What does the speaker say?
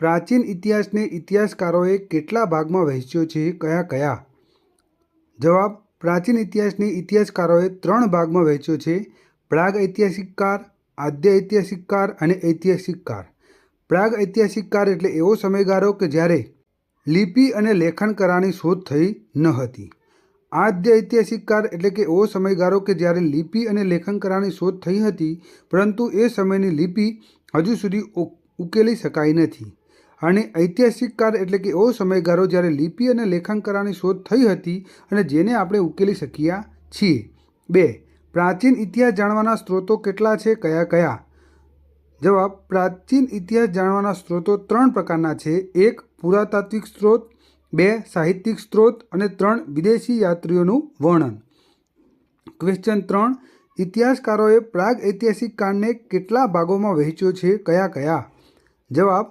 પ્રાચીન ઇતિહાસને ઇતિહાસકારોએ કેટલા ભાગમાં વહેંચ્યો છે, કયા કયા? જવાબ, પ્રાચીન ઇતિહાસને ઇતિહાસકારોએ ત્રણ ભાગમાં વહેંચ્યો છે. પ્રાગ ઐતિહાસિક કાળ આદ્ય ઐતિહાસિક કાળ અને ઐતિહાસિક કાળ પ્રાગ ઐતિહાસિક કાળ એટલે એવો સમયગાળો કે જ્યારે લિપિ અને લેખન કરાની શોધ થઈ ન હતી. આદ્ય ઐતિહાસિક કાળ એટલે કે એવો સમયગાળો કે જ્યારે લિપિ અને લેખન કરાની શોધ થઈ હતી, પરંતુ એ સમયની લિપિ હજુ સુધી ઉકેલી શકાઈ નથી. અને ઐતિહાસિક કાળ એટલે કે એવો સમયગાળો જ્યારે લિપિ અને લેખન કરાની શોધ થઈ હતી અને જેને આપણે ઉકેલી શક્યા છીએ. બે, પ્રાચીન ઇતિહાસ જાણવાના સ્ત્રોતો કેટલા છે, કયા કયા? જવાબ, પ્રાચીન ઇતિહાસ જાણવાના સ્ત્રોતો ત્રણ પ્રકારના છે. એક, પુરાતાત્વિક સ્ત્રોત. બે, સાહિત્યિક સ્ત્રોત. અને ત્રણ, વિદેશી યાત્રીઓનું વર્ણન. ક્વેશ્ચન ત્રણ, ઇતિહાસકારોએ પ્રાગ ઐતિહાસિક કાળને કેટલા ભાગોમાં વહેંચ્યો છે, કયા કયા? જવાબ